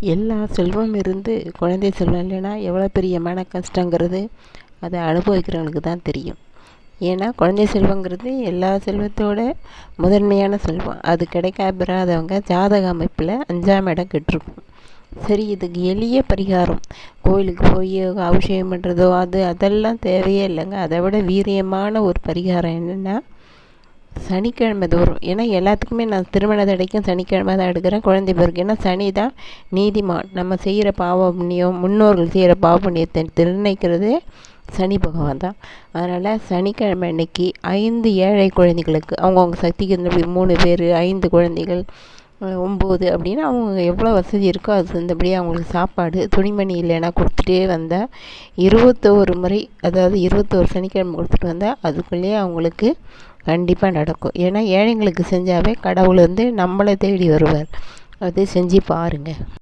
எல்லா செல்வம் இருந்து குழந்தை செல்வம் இல்லைன்னா எவ்வளோ பெரிய மன கஷ்டங்கிறது அதை அனுபவிக்கிறவங்களுக்கு தான் தெரியும். ஏன்னா குழந்தை செல்வங்கிறது எல்லா செல்வத்தோட முதன்மையான செல்வம். அது கிடைக்க பெறாதவங்க ஜாதக அமைப்பில் அஞ்சாம் இடம் கெட்டிருக்கும். சரி இதுக்கு எளிய பரிகாரம். கோயிலுக்கு போய் அபிஷேகம் பண்ணுறதோ அது அதெல்லாம் தேவையே இல்லைங்க. அதை விட வீரியமான ஒரு பரிகாரம் என்னென்னா சனிக்கிழமை தோறும். ஏன்னா எல்லாத்துக்குமே நான் திருமண தடைக்கும் சனிக்கிழமை தான் எடுக்கிறேன். குழந்தை பிறகு. ஏன்னா சனி தான் நீதிமான். நம்ம செய்கிற பாவ புண்ணியம் முன்னோர்கள் செய்கிற பாவ புண்ணியத்தை நிர்ணயிக்கிறதே சனி பகவான் தான். அதனால் சனிக்கிழமை அன்னைக்கு ஐந்து ஏழை குழந்தைகளுக்கு அவங்கவுங்க சக்திக்கு இருந்தபடி மூணு பேர் ஐந்து குழந்தைகள் ஒம்பது அப்படின்னா அவங்க எவ்வளோ வசதி இருக்கோ அது தகுந்தபடி அவங்களுக்கு சாப்பாடு துணிமணி இல்லைன்னா கொடுத்துட்டே வந்தால் இருபத்தோரு முறை அதாவது இருபத்தோரு சனிக்கிழமை கொடுத்துட்டு வந்தால் அதுக்குள்ளேயே அவங்களுக்கு கண்டிப்பாக நடக்கும். ஏன்னா ஏழைங்களுக்கு செஞ்சாவே கடவுள் வந்து நம்மளை தேடி வருவார். அது செஞ்சு பாருங்கள்